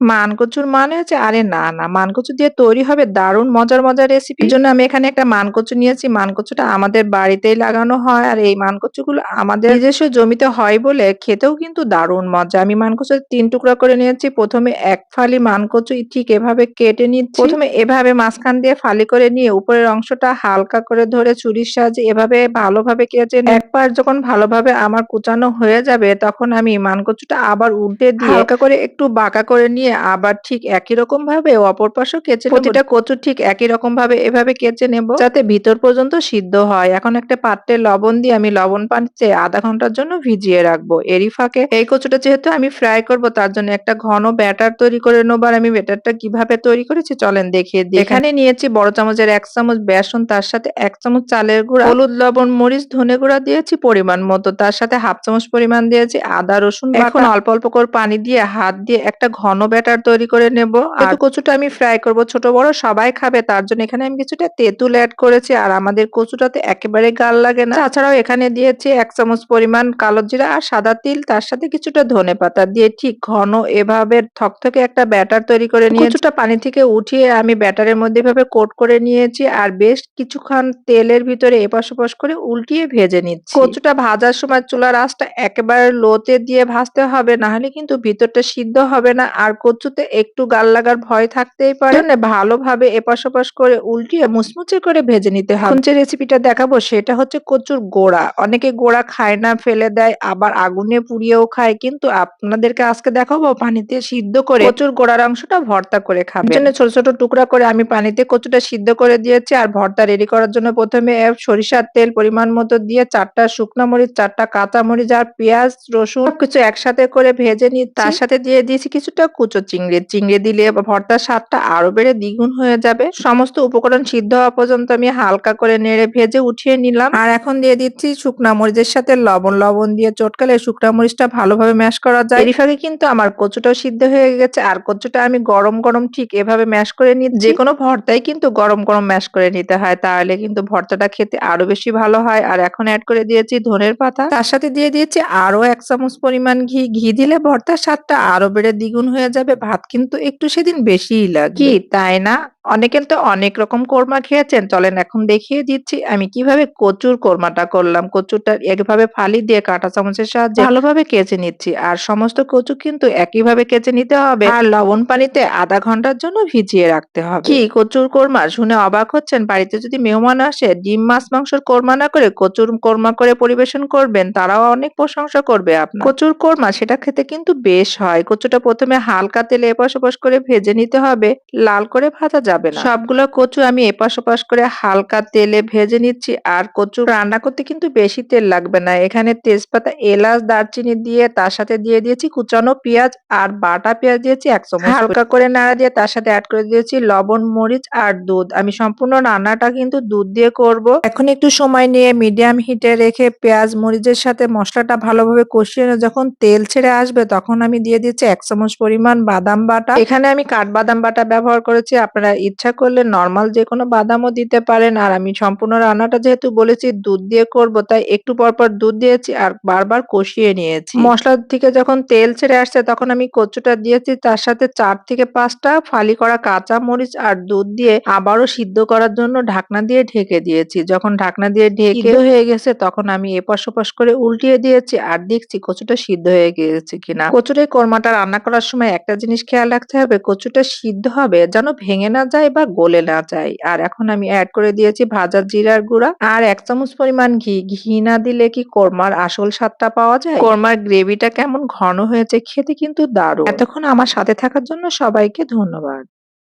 মানকচুর মানে হচ্ছে আরে না, না মানকচু দিয়ে তৈরি হবে দারুণ মজার, মজার রেসিপি। জন্য আমি এখানে একটা মানকচু নিয়েছি। মানকচুটা আমাদের বাড়িতেই লাগানো হয়। আর এই মানকচুগুলো আমাদের নিজস্ব জমিতে হয় বলে খেতেও কিন্তু দারুণ মজা। আমি মানকচু তিন টুকরা করে নিয়েছি। প্রথমে এক ফালি মানকচু ঠিক এভাবে কেটে নিচ্ছি। প্রথমে এভাবে মাঝখান দিয়ে ফালি করে নিয়ে উপরের অংশটা হালকা করে ধরে চুরির সাহায্যে এভাবে ভালোভাবে কেটে একবার যখন ভালোভাবে আমার কুচানো হয়ে যাবে তখন আমি মানকচুটা আবার উল্টে দিয়ে হালকা করে একটু বাঁকা করে নিয়ে আবার ঠিক একই রকম ভাবে অপর পাশেও কেচে প্রতিটা কচু ঠিক একই রকম ভাবে এভাবে কেচে নেব যাতে ভিতর পর্যন্ত সিদ্ধ হয়। এখন একটা পাত্রে লবণ দিয়ে আমি লবণ পানিতে আধা ঘণ্টার জন্য ভিজিয়ে রাখব। এরই ফাঁকে এই কচুটা যেহেতু আমি ফ্রাই করব তার জন্য একটা ঘন ব্যাটার তৈরি করে নেব আর আমি ব্যাটারটা কীভাবে তৈরি করেছি চলেন দেখিয়ে দিই। এখানে নিয়েছি বড় চামচের এক চামচ বেসন তার সাথে এক চামচ চালের গুঁড়া হলুদ লবণ মরিচ ধনে গুঁড়া দিয়েছি পরিমাণ মতো তার সাথে হাফ চামচ পরিমাণ দিয়েছি আদা রসুন এখন অল্প অল্প করে পানি দিয়ে হাত দিয়ে একটা ঘন ব্যাটার তৈরি করে নেব। আর কচুটা আমি ফ্রাই করব। ছোট, বড় সবাই খাবে, তার জন্য এখানে আমি কিছুটা তেঁতুল অ্যাড করেছি। আর আমাদের কচুটাতে একেবারে গাল লাগে না। তাছাড়াও এখানে দিয়েছি এক চামচ পরিমাণ কালো জিরা আর সাদা তিল, তার সাথে কিছুটা ধনে পাতা দিয়ে ঠিক ঘন এভাবে থকথকে একটা ব্যাটার তৈরি করে নিয়ে কচুটা পানি থেকে উঠিয়ে আমি ব্যাটারের মধ্যে এভাবে কোট করে নিয়েছি আর বেশ কিছুক্ষণ তেলের ভিতরে এপাশ ওপাশ করে উল্টিয়ে ভেজে নিচ্ছি। কচুটা ভাজার সময় চুলার আঁচটা একেবারে লোতে দিয়ে ভাজতে হবে না হলে কিন্তু ভিতরটা সিদ্ধ হবে না। আর কচুতে একটু গাল লাগার ভয় থাকতেই পারে। জন্য ভালোভাবে এপাশ ওপাশ করে উল্টিয়ে মুচমুচে করে ভেজে নিতে হবে। যে রেসিপিটা দেখাবো সেটা হচ্ছে কচুর গোড়া। অনেকে গোড়া খায় না ফেলে দেয় আবার আগুনে পুড়িয়েও খায়। কিন্তু আপনাদেরকে আজকে দেখাবো পানিতে সিদ্ধ করে কচুর গোড়ার অংশটা ভর্তা করে খাবে জন্য ছোট ছোট টুকরা করে আমি পানিতে কচুটা সিদ্ধ করে দিয়েছি। আর ভর্তা রেডি করার জন্য প্রথমে সরিষার তেল পরিমাণ মতো দিয়ে চারটা শুকনো মরিচ চারটা কাঁচা মরিচ আর পেঁয়াজ রসুন কিছু একসাথে করে ভেজে নিই তার সাথে দিয়ে দিয়েছি কিছুটা কুচো চিংড়ি চিংড়ি দিলে ভর্তার স্বাদটা আরও বেড়ে দ্বিগুণ হয়ে যাবে। সমস্ত উপকরণ সিদ্ধ হওয়া পর্যন্ত আমি হালকা করে নেড়ে ভেজে উঠিয়ে নিলাম। আর এখন দিয়ে দিচ্ছি শুকনা মরিচের সাথে লবণ লবণ দিয়ে চটকালে শুকনা মরিচটা ভালোভাবে ম্যাশ করা যায়। ফাঁকে কিন্তু আমার কচুটাও সিদ্ধ হয়ে গেছে। আর কচুটা আমি গরম গরম ঠিক এভাবে ম্যাশ করে নিই যে কোনো ভর্তাই কিন্তু গরম গরম ম্যাশ করে নিতে হয়। তাহলে কিন্তু ভর্তাটা খেতে আরও বেশি ভালো হয়। আর এখন অ্যাড করে দিয়েছি ধনের পাতা। তার সাথে দিয়ে দিয়েছি আরও এক চামচ পরিমাণ ঘি। ঘি দিলে ভর্তার স্বাদটা আরও বেড়ে দ্বিগুণ হয়ে যাবে। ভাত কিন্তু একটু সেদিন বেশিই লাগে। কি তাই না? অনেকের তো অনেক রকম কোরমা খেয়েছেন। চলেন এখন দেখিয়ে দিচ্ছি আমি কীভাবে কচুর কোরমাটা করলাম। কচুরটা একভাবে ফালি দিয়ে কাঁটা চামচের সাহায্যে ভালোভাবে কেচে নিচ্ছি। আর সমস্ত কচু কিন্তু একইভাবে কেচে নিতে হবে। আর লবণ পানিতে আধা ঘণ্টার জন্য ভিজিয়ে রাখতে হবে। কি কচুর কোরমা? শুনে অবাক হচ্ছেন? বাড়িতে যদি মেহমান আসে, ডিম, মাছ, মাংসের কোরমা না করে কচুর কোরমা করে পরিবেশন করবেন, তারাও অনেক প্রশংসা করবে আপনার। কচুর কোরমা, সেটা খেতে কিন্তু বেশ হয়। কচুটা প্রথমে হালকা তেলে এপাশ ওপাশ করে ভেজে নিতে হবে। লাল করে ভাজা যাবে। না। সবগুলো কচু আমি এপাশ ওপাশ করে হালকা তেলে ভেজে নিচ্ছি। আর কচু রান্না করতে কিন্তু বেশি তেল লাগবে না। এখানে তেজপাতা এলাচ দারচিনি দিয়ে তার সাথে দিয়ে দিয়েছি কুচানো পেঁয়াজ আর বাটা পেঁয়াজ দিয়েছি এক চামচ। হালকা করে নাড়া দিয়ে তার সাথে অ্যাড করে দিয়েছি লবণ মরিচ আর দুধ। আমি সম্পূর্ণ রান্নাটা কিন্তু দুধ দিয়ে করব। এখন একটু সময় নিয়ে মিডিয়াম হিটে রেখে পেঁয়াজ মরিচের সাথে মশলাটা ভালোভাবে কষিয়ে যখন তেল ছেড়ে আসবে তখন আমি দিয়ে দিচ্ছি এক চামচ পরিমাণ বাদাম বাটা। এখানে আমি কাঠবাদাম বাটা ব্যবহার করেছি। আপনারা ইচ্ছা করলে নর্মাল যে কোনো বাদামও দিতে পারেন। আর আমি সম্পূর্ণ রান্নাটা যেহেতু বলেছি, দুধ দিয়ে করব, তাই একটু পর পর দুধ দিয়েছি আর বারবার কষিয়ে নিয়েছি। মশলা থেকে যখন তেল ছেড়ে আসছে, তখন আমি কচুটা দিয়েছি, তার সাথে চার থেকে পাঁচটা ফালি করা কাঁচা মরিচ আর দুধ দিয়ে আবারও সিদ্ধ করার জন্য ঢাকনা দিয়ে ঢেকে দিয়েছি। যখন ঢাকনা দিয়ে ঢেকে হয়ে গেছে, তখন আমি এপাশ ওপাশ করে উল্টিয়ে দিয়েছি আর দেখছি কচুটা সিদ্ধ হয়ে গিয়েছে কিনা। কচুর এই কোরমাটা রান্না করার সময় একটা জিনিস খেয়াল রাখতে হবে, কচুটা সিদ্ধ হবে যেন ভেঙে না যায় বা গলে না যায়। আর এখন আমি অ্যাড করে দিয়েছি ভাজা জিরার গুঁড়া। আর এক চামচ পরিমাণ ঘি। ঘি না দিলে কি কোরমার আসল স্বাদটা পাওয়া যায়? কোরমার গ্রেভিটা কেমন ঘন হয়েছে খেতে কিন্তু দারুণ। এতক্ষণ আমার সাথে থাকার জন্য সবাইকে ধন্যবাদ।